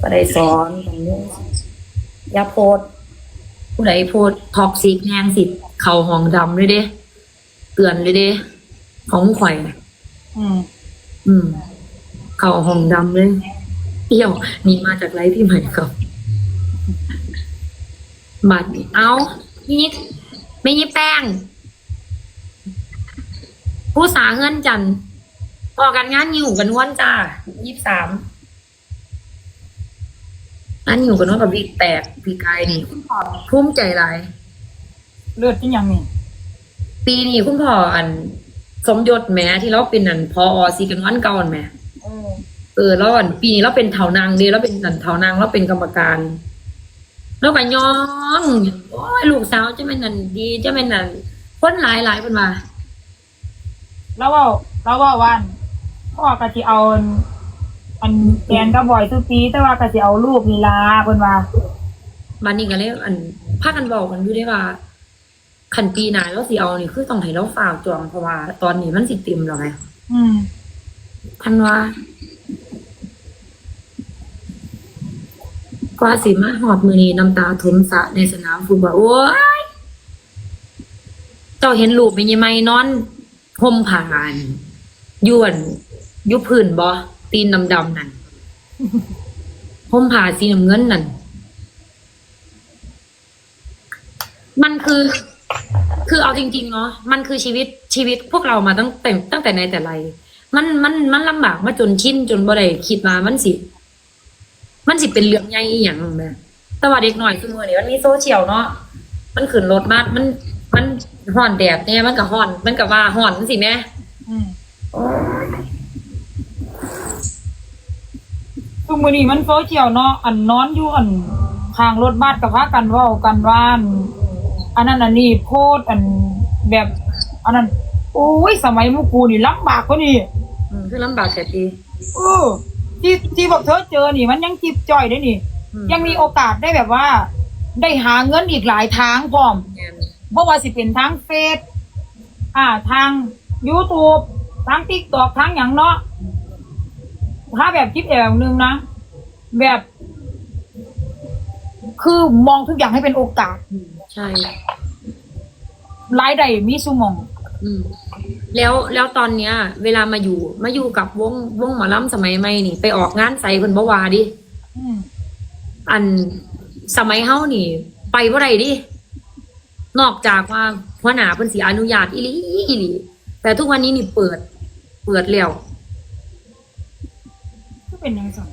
ก็ได้สอนกันเรื่องอย่าโพดผู้ใดโพดท็อกซิกแหงสิเข่าห้องดำเลยเด้เตือนเลยเด้ของข่อยอืม อืม เข่าห้องดำเลยเอี่ยวนี่มาจากไรพี่ใหม่ครับบัตรนี่เอานี่ไม่นี่แป้ง ผู้สาเงินจันทร์ออกกันงานอยู่กันวันจ้ายี่สาม งานอยู่กันวันกับวิกแตกพี่กายนี่ภูมิใจหลาย เลือดที่ยังนี่ปีนี้คุณพ่ออัน สมยศแหม่ที่เราเป็นอันพออซีกันวันเก่าอันแหม่เออเออแล้วอันปีนี้เราเป็นเถานางเดีแล้วเป็นอันเถานางเราเป็นกรรมการแล้วก็ย้องโอ้ยลูกสาวจะเป็นนันดีจะเป็นนันคนหลายหลายเป็นมา แล้วว่าแล้วว่าวันพ่อกะสิเอา อันอันแกนก็บ่อยทุกปี แต่ว่ากะสิเอาลูกนี่ลาเพิ่นว่าบันนี้กันเลยอันพากันบอกกันอยู่ได้ว่าขันปีหนาแล้วสิเอานี่คือต้องให้เราฝ่าวจองเพราะว่า ตอนนี้มันสิเต็มแล้วไงอืมพันว่า กว่าสิมาหอดมือนี้น้ำตาทมสะในสนามฟุตบอลโอ้ยเจ้าเห็นลูกเป็นยังไงนอนห่มผ่านยวนยุพื้นบอ ตีนดำๆนั่นห่มผ่าสีน้ำเงินนั่น มันคือ คือเอาจริงๆเนาะ มันคือชีวิตชีวิตพวกเรามาตั้งแต่ตั้งแต่ในแต่ไร มันมันมันลำบากมาจนชินจนบ่ได้คิดมามันสิ มันสิเป็นเรื่องใหญ่อหย่างแม่แต่ว่าเด็กหน่อยคือมือนี่มันมีโซเชียลเนาะ มันขึ้นรถมากมัน มันห่อนแดดเนี่ยมันก็ห่อน มันก็ว่าห่อนสิแม่อืม ทุกมื้อนี้มันโซเชียลเนาะอันนอนอยู่อันข้างรถบัสกับพากันเว้ากันว่าอันอันนั้นอันนี้โพดอันแบบอันนั้นโอ้ยสมัยหมุกูนี่ลำบากกว่านี่อืมคือลำบากแต่ทีเออที่ที่บอกเธอเจอนี่ มันยังจิบจ่อยได้นี่อืยังมีโอกาสได้แบบว่า ได้หาเงินอีกหลายทางพร้อมแม่นเพราะว่าสิเป็นทางเฟซอ่าทาง YouTube ทางติ๊กตอกทางอย่างเนาะ ถ้าแบบคิดเองนึงนะ แบบ คือมองทุกอย่างให้เป็นโอกาสอืมใช่รายได้มีสุมอง อืม แล้วแล้วตอนเนี้ย เวลามาอยู่ มาอยู่กับวงวงหมอลำสมัยใหม่นี่ ไปออกงานใส่เพิ่นบ่ว่าดิอืมอันสมัยเฮานี่ ไปบ่ได้ดิ นอกจากว่าหัวหน้าเพิ่นสิอนุญาตอีหลีอีหลีแต่ทุกวันนี้นี่เปิด เปิดแล้วก็ เป็นยังไงสัง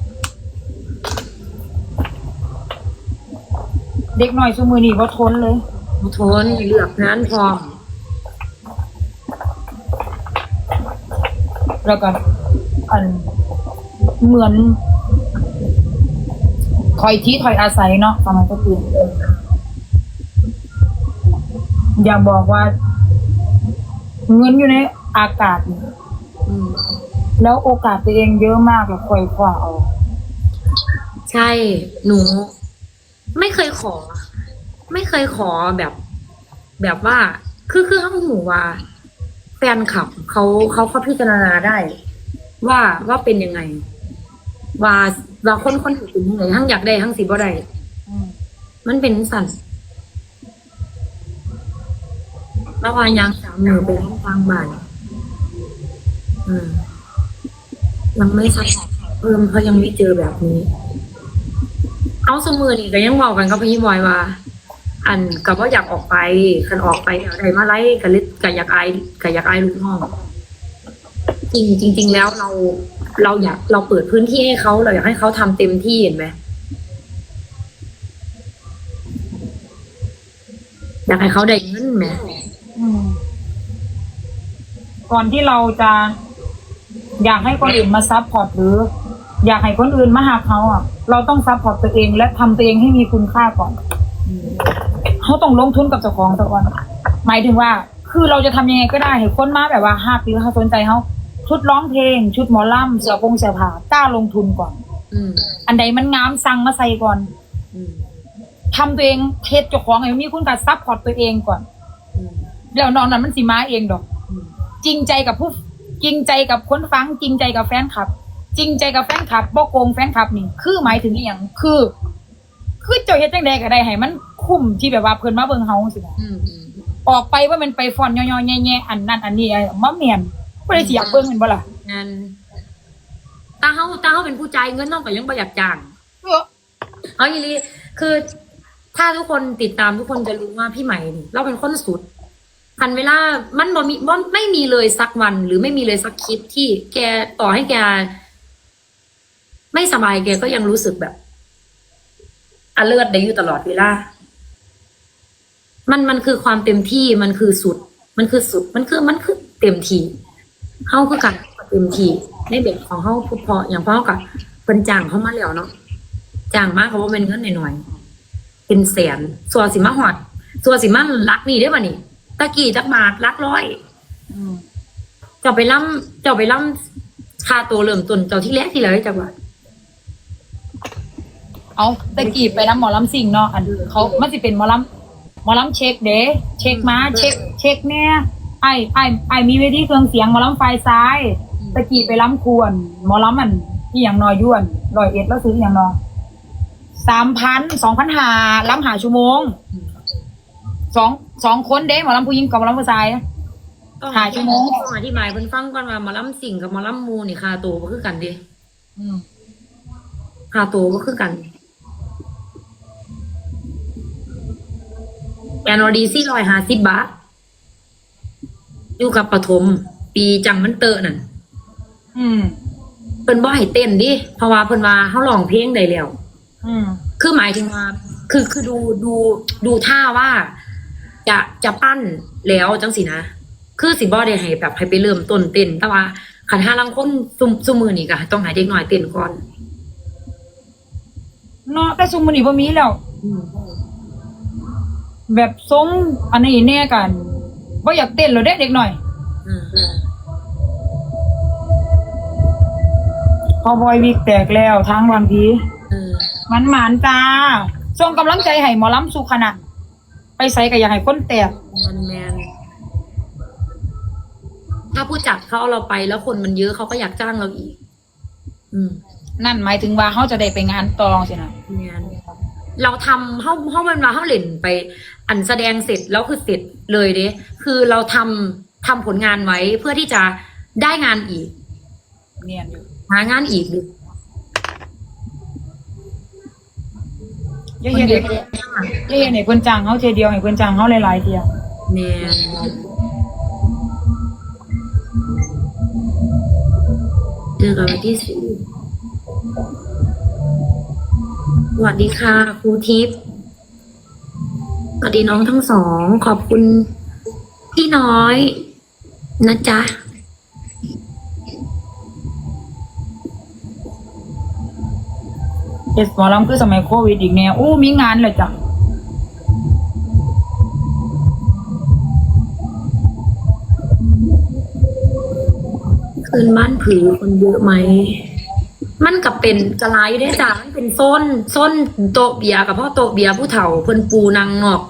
เด็กหน่อยสมือนี่ว่าทนเลยทนเลือกงานพร้อมแล้วก็อันเหมือนถอยที่ถอยอาศัยเนาะสมัยตะกี้อย่าบอกว่า เงินอยู่ในอากาศนี่อืม แล้วโอกาสตัวเองเยอะมากแบบคอยคว้าเอาใช่หนู ไม่เคยขอ ไม่เคยขอแบบ แบบว่า คือคือเขาหูว่าแฟนคลับเขาเขาเขาพิจารณาได้ ว่าว่าเป็นยังไง ว่าว่าคนคนอื่นเป็นยังไงทั้งอยากได้ทั้งสิบ่ได้มันเป็นสั่นแล้ววายางสามมือไปร้องฟังบายอืม ยังไม่สักเพิ่มเขายังไม่เจอแบบนี้ เอาสมือนี่ก็ยังบอกกันกับพี่บอยว่า อันกับว่าอยากออกไปคันออกไปเอาใดมาไล่กับลิกับอยากอายกับอยากอายลูกน้องจริงจริง ๆ แล้วเราเราอยากเราเปิดพื้นที่ให้เขาเราอยากให้เขาทำเต็มที่เห็นไหมอยากให้เขาได้เงินไหมอืมก่อนที่เราจะ อยากให้คนอื่นมาซัพพอร์ตหรือ อยากให้คนอื่นมาหาเขาอะ เราต้องซัพพอร์ตตัวเองและทำตัวเองให้มีคุณค่าก่อนเขาต้องลงทุนกับเจ้าของตัวก่อนหมายถึงว่า คือเราจะทำยังไงก็ได้ให้คนมาแบบว่าฮักหรือเขาสนใจเขาชุดร้องเพลง ชุดหมอลำเสื้อผงเสื้อผ้ากล้าลงทุนก่อน อืมอันใดมันงามสั่งมาใส่ก่อนอืมทำตัวเองเทสเจ้าของให้มันมีคุณค่าซัพพอร์ตตัวเองก่อนอืมแล้วนอกนั้นมันสิมาเองดอกอืมจริงใจกับผู้ จริงใจกับคนฟังจริงใจกับแฟนคลับ จริงใจกับแฟนคลับบ่โกงแฟนคลับนี่คือหมายถึงอหย่างคือ คือเจ้าเฮ็ดจังใดก็ได้ให้มันคุ้มที่แบบว่าเพิ่นมาเบิ่งเฮาสินะอืมอืมออกไปว่ามันไปฟอนย่อๆแย่ๆอันนั้นอันนี้มาเมียนบ่ได้สิอยากเบิ่งแมันบ่ล่ะงานตาเฮาตาเฮาเป็นผู้จ่ายเงินน้องก็ยังบ่อยากจ้าง เออเอาอย่างนี้คือถ้าทุกคนติดตามทุกคนจะรู้ว่าพี่ใหม่นี่เราเป็นคนสุด พันเวลามันบ่มีบ่ไม่มีเลยสักวัน หรือไม่มีเลยสักคลิปที่แกต่อให้แก ไม่สบายแกก็ยังรู้สึกแบบอเลิศได้อยู่ตลอดเวลา มันมันคือความเต็มที่มันคือสุด มันคือสุด มันคือมันคือเต็มที่เฮาคือกันเต็มที่ในแบบของเฮาพูดเพออย่างพ่อกับเป็นจ้างเขามาแล้วเนาะจ้างมากเขาว่าเป็นเงินหน่อยๆเป็นแสนส่วนสิมาหอดส่วนสิมารักนี่ได้ป่ะนี่ ตะกี้จักบาทรักร้อยอืมเจ้าไปล่ำเจ้าไปล่ำค่าตัวเริ่มต้นเจ้าที่แรกที่เลยจักบาทเอาตะกี้ไปนํหมอลำซิ่งเนาะอันเขามันสิเป็นหมอลำหมอลำเช็คเด้เช็คมาเช็ค เช็คแน่ไอ้ไอ้ไอ้มีเวทีเครื่องเสียงหมอลำไฟซ้ายตะกี้ไปล้ำควรหมอล้ำมันที่อย่างนอยย้วนร้อยเอ็ดแล้วซื้ออหย่างนอสามพันสองพันหาล้ำหาชั่วโมง สองสองคนเด้หมอล้ำผู้หญิงกับหมอล้ำผู้ชาย ต้องหาชั่วโมง ต้องอธิบายเพิ่นฟังก่อนว่าหมอลำสิ่งกับหมอลำมูนี่ค่าตัวบ่คือกันเดิอืมค่าตัวบ่คือกันแอนอดีสี่ร้อยห้าสิบบาทอยู่กับปฐมปีจังมันเตอะนั่นอืมเพิ่นบ่ให้เต้นดิเพราะว่าเพิ่นว่าเฮาร้องเพลงได้แล้ว อืมคือหมายถึงว่า คือคือดูดูดูท่าว่า จะจะปั้นแล้วจังสินะ คือสิบ่ได้ให้แบบให้ไปเริ่มต้นเต้นแต่ว่าคันห้าลังคนซุมซุมือนี่ก็ต้องให้เด็กน้อยเต้นก่อนเนาะแต่ซุมมันนี่บ่มีแล้ว แบบทรงอันนี้แน่กันว่าอยากเต้นแล้วเด็กเด็กหน่อยอืมพอบอยวิกแตกแล้วทางบางทีเออมันหมานจ้าส่งกำลังใจให้หมอล้ำสุขนะ ไปใส่ก็อยากให้คนแตกแมนแมนถ้าผู้จัดเขาเอาเราไปแล้วคนมันเยอะเขาก็อยากจ้างเราอีก อืมนั่นหมายถึงว่าเขาจะได้ไปงานตองสินะแมนเราทำเขาเขามันมาเขาเล่นไป อันแสดงเสร็จแล้วคือเสร็จเลยเด้คือเราทำทำผลงานไว้เพื่อที่จะได้งานอีกเนียนอยู่หางานอีกดิเยอะๆเด็ก เยอะๆให้เพิ่นจ้างเขาเทยเดียวให้เพิ่นจ้างเขาหลายๆเทียแมนเจอกันวันที่สี่สวัสดีค่ะครูทิพย์สวัสดีน้องทั้งสอง ขอบคุณพี่น้อย นะจ๊ะ เอสหมอลำคือสมัยโควิดอีกเนี่ยอู้มีงานเลยจ้ะ คืนบ้านผือคนเยอะไหม มันกับเป็นกะลายอยู่ได้จ้ามันเป็นโซนโซนโตเบียกับพ่อโตเบียผู้เฒ่าเพิ่นปูนางหนอก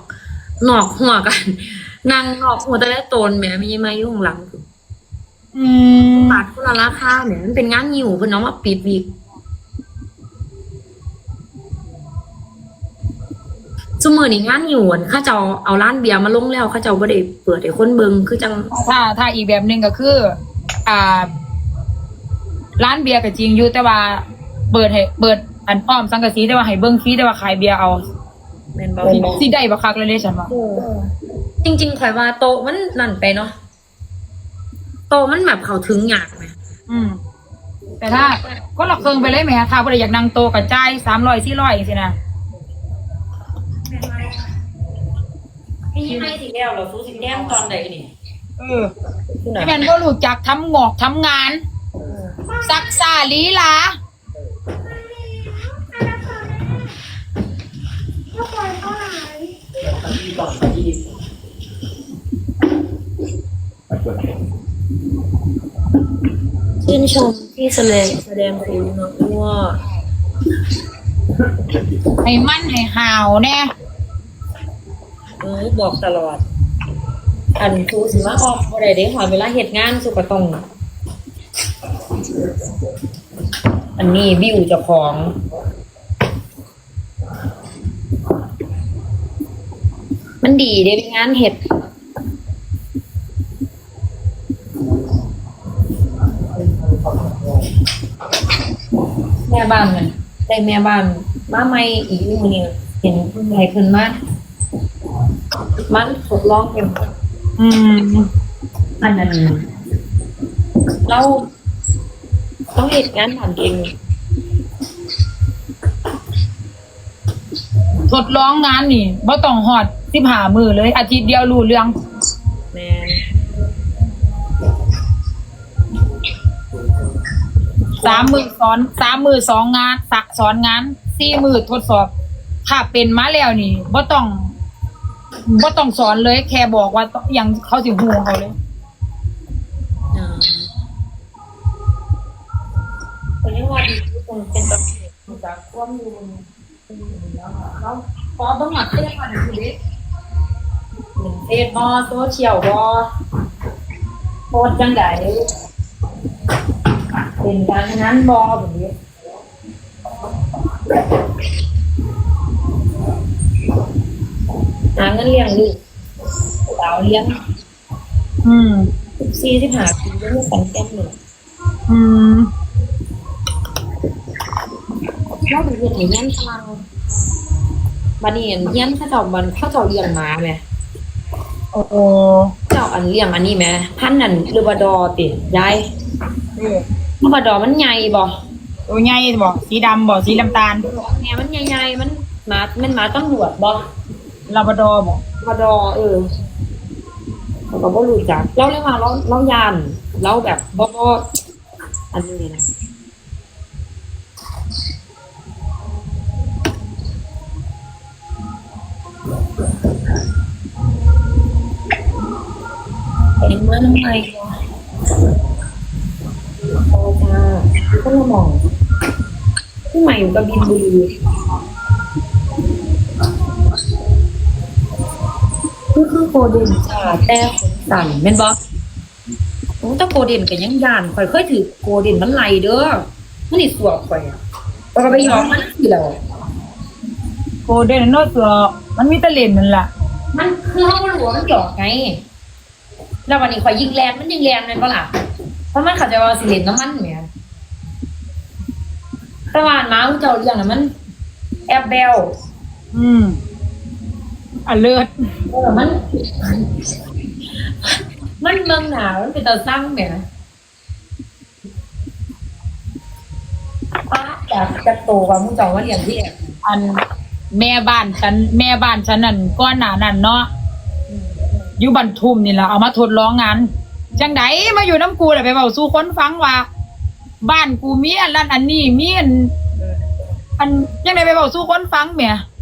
หนอกหัวกันนางหนอกหัวแต่ละตนแหมมีไมาอยู่ข้างหลังอืมบาทคนละราคาแหมมันเป็นงานหิวเพิ่นเอามาปิดวิกซุมือนี้งานหิวอั่นเขาเจ้าเอาร้านเบียร์มาลงแล้วเขาเจ้าบ่ได้เปิดให้คนเบิ่งคือจังถ้าถ้าอีกแบบหนึ่งก็คือ อ่า ร้านเบียร์ก็จริงอยู่แต่ว่าเปิดให้เปิดอันอ้อมสังกะสีแต่ว่าให้เบิ้งฟรีแต่ว่าขายเบียร์เอาแม่นบ่สิได้บ่คักเลยเด้ฉันว่าจริงๆข่อยว่าโต๊ะมันนั่นไปเนาะโต๊ะมันแบบเขาถึงอยากไหมอืม แต่ถ้าก็ละเครื่องไปเลยไหมฮะถ้าบ่ได้อยากนั่งโตะกับจ่ายสามร้อยสี่ร้อยสินะพี่ให้สิแล้วเหราสู้สิแก้มตอนใดนี่ เออที่แม่นบ่รู้จักทำงอกทำงาน ซักซาลีลาชื่นชมที่แสดงแสดงคุณนะว่าให้มันให้หาวแน่เออบอกตลอด อันครูสิว่าออกบ่ได้เด้หอยเวลาเหตุงานสุกต้องอันนี้วิวเจ้าของมันดีเด้เป็นงานเห็ดแม่บ้านมันได้แม่บ้านมาไม่อีกอยู่นี่เห็นเพิ่นให้เพิ่นมามันทดลองเป็น อืมอันนั้นเราเราเหตุงานทำเองทดลองงานนี่บ่ต้องหอดสิบหามือเลย อาทิตย์เดียวรู้เรื่องแม่นสามมือสอนสามมือสองงานสักสอนงานสี่มือทดสอบ ถ้าเป็นมาแล้วนี่บ่ต้อง บ่ต้องสอนเลย แค่บอกว่าต้องอย่างเขาสิหูเขาเลยอ่าคนนี้ว่าดีทุกคนเป็นประเภทจากความอยู่บนแล้วเราพอต้องหมัดเต้นมาในชีวิตหนึ่งเฟซบอโซเชียลบอโพสต์จังไดเป็นการงานบอแบบนี้ หาเงินเลี้ยงลูกสาวเลี้ยงอืมสี่สิบห้าปีแล้วไม่สังแก้มเลยอืมเราเป็นเรื่องเงี้ยนพลังบันนี้อันเงี้ยนเข้าเจ้าบันเข้าเจ้าเลี้ยงหมาไหมโอ้โหเจ้าอันเลี้ยงอันนี้ไหมพันธุ์นั่นเรือบาดอร์ติยายเออเรือบาดอร์มันใหญ่บ่ตัวใหญ่บ่สีดำบ่สีน้ำตาลแง่มันใหญ่ๆมันหมามันหมาตำรวจบ่ ลาบราดอร์บ่บาดอร์เออเราก็บ่รู้จักเราเรียกว่าเราเรายานเราแบบบ่บ่อันนี้นะเห็นเมื่อน้ำไงโอ้จ้าก็มามองที่ใหม่อยู่กับบินบุรีคือคือ โกเดนจ้าแต่ขนสั่นแม่นบ่โอ้แต่โกเดนก็ยังย่านข่อยเคยถือโกเดนมันไหลเด้อมันนี่สวบข่อยอะแล้วก็ไปยอมมันทีแล้วโกเดนโนเสือมันมีแตะเลนนั่นล่ะมันคือห้องมันหัวมันหยอกไง แล้ววันนี้ข่อยยิงแรงมันยิงแรงเลยก็ล่ะเพราะมันเข้าใจว่าสิเลนน้ำมันเนี่ยแต่ว่าหมาผู้เจ้าเลี้ยงน่ะมัน แอบเบลอืม อะเลิศเออมัน มันเมืองหนาวมันเป็นตาสร้างเนี่ยป้าจากจะโตกว่าผู้เจ้าว่าเลี้ยงที่แอบอันแม่บ้านฉันแม่บ้านฉันนั่นก้อนหนานั่นเนาะอยู่บันทุมนี่แหละเอามาทดลองงานจังไดมาอยู่น้ำกูเลยไปเบาสู่คนฟังว่า บ้านกูมีอันนั้นอันนี้มีอันเอออันยังไงไปเบาสู่คนฟังเมียเออ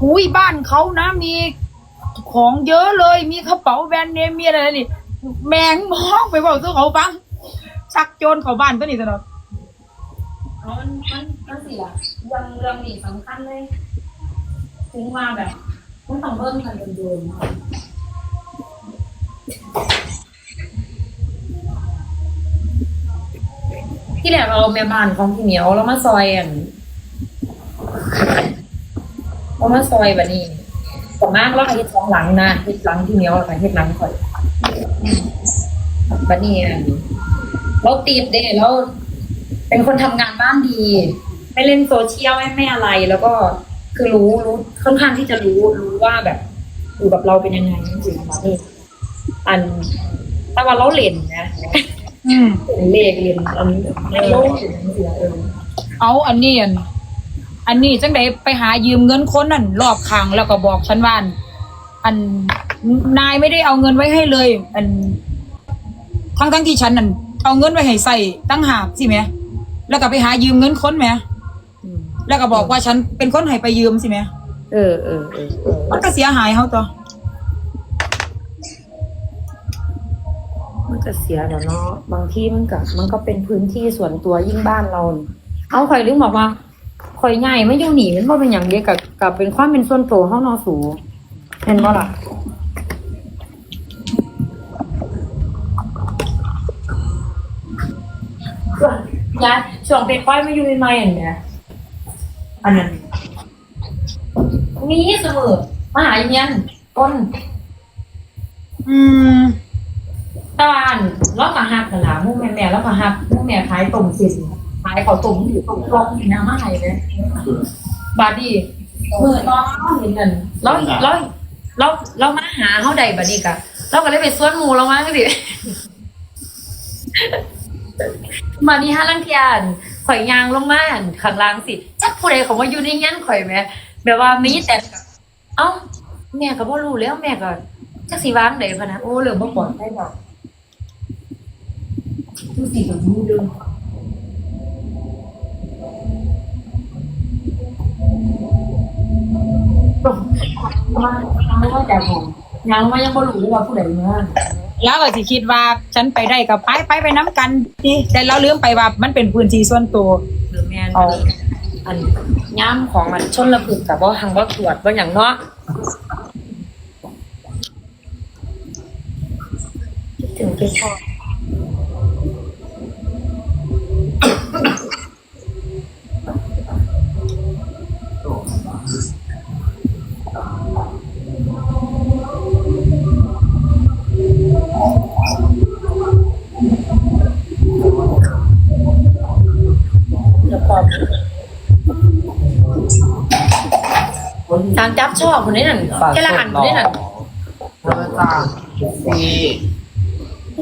หุยบ้านเขานะมีของเยอะเลยมีกระเป๋าแบรนด์เนมมีอะไรนี่แมงมองไปเบาสู่เขาฟังชักโจรเขาบ้านตัวนี้ตลอดเอามันมันมันสิล่ะเรื่องเรื่องนี้สำคัญเลยถึงว่าแบบมันต้องเบิ่งกันโดนๆที่แรกเราแม่บ้านของพี่เหมียวเรามาซอยอัน เรามาซอยแบบนี้ต่อมากเราเฮ็ดสองหลังนะเฮ็ดหลังพี่เหมียวแล้วก็เฮ็ดหลังข่อยบัดนี้อันเราติดเด้เราเป็นคนทำงานบ้านดี ไม่เล่นโซเชียลไม่ไม่อะไร แล้วก็คือรู้รู้ค่อนข้างที่จะรู้รู้ว่าแบบอยู่กับเราเป็นยังไงจริงๆมาเอออันแต่ว่าเราเล่นนะอืมเลขเล่นอันในโลกอยู่นั่นสิเออเอาอันนี้อัน อันนี้จังไดไปหายืมเงินคนนั่นรอบข้างแล้วก็บอกฉันว่าอันอันนายไม่ได้เอาเงินไว้ให้เลย อัน ทั้งทั้งที่ฉันนั่นเอาเงินไว้ให้ใส่ตั้งหากสิแม่แล้วก็ไปหายืมเงินคนแม่แล้วก็บอกว่าฉันเป็นคนให้ไปยืมสิแม่เออเออเออมันก็เสียหายเขาตัวมันก็เสียแล้วเนาะบางที่มันก็มันก็เป็นพื้นที่ส่วนตัวยิ่งบ้านเรา เอาข่อยลืมบอกว่า อยใหญ่ไม่อยู่หนีมันบ่เป็นอย่างเดียวกับกับเป็นความเป็นส่วนตัวห้องนอสูเห็นบ่ล่ะส่วนย้ายช่วงเป็นค่อยมาอยู่ใหม่ๆอย่างเนี้ยอันนั้นมีเสมอมาหาเงี้ยนก้น อืมตะวันแล้วก็หักกันละมุ่งแม่แม่แล้วก็หักมุ่งแม่ขายต้มสิน ขายข้าวต้มอยู่ตรงกลองนี่นะมาให้เลยบาดดีมือน้องเขาเห็นนั่นแล้วแล้วแล้วแล้วมาหาเขาใดบาดดีกะเราก็เลยไปสวนหมูแล้วมั้งสิมานี่ห้าลังเทียนข่อยยางลงมาอั่นข้างล่างสิจักผู้ใดของว่าอยู่ในงั้นข่อยแหม่แบบว่ามีแต่เอ้าแม่ก็บ่รู้แล้วแม่ก็จักสิวางไดพะนะโอ้เหลือบ่ปลอดได้ดอกดูสิกับมูเดิม มาไม่ว่าแต่ผมยังว่ายังบ่รู้ว่าผู้ใดเมื่อแล้วก็สิคิดว่าฉันไปได้กับไปไปไปน้ำกันดิแต่เราลืมไปว่ามันเป็นพื้นที่ส่วนตัวหรือแม่นเอาอันย่ามของมันชนระพึกกับบ่หังบ่ตรวจบ่หยังเนาะคิดถึงไปชอบ ชอบคนนี้นั่นแค่ละอันคนนี้นั่นเออจ้าซี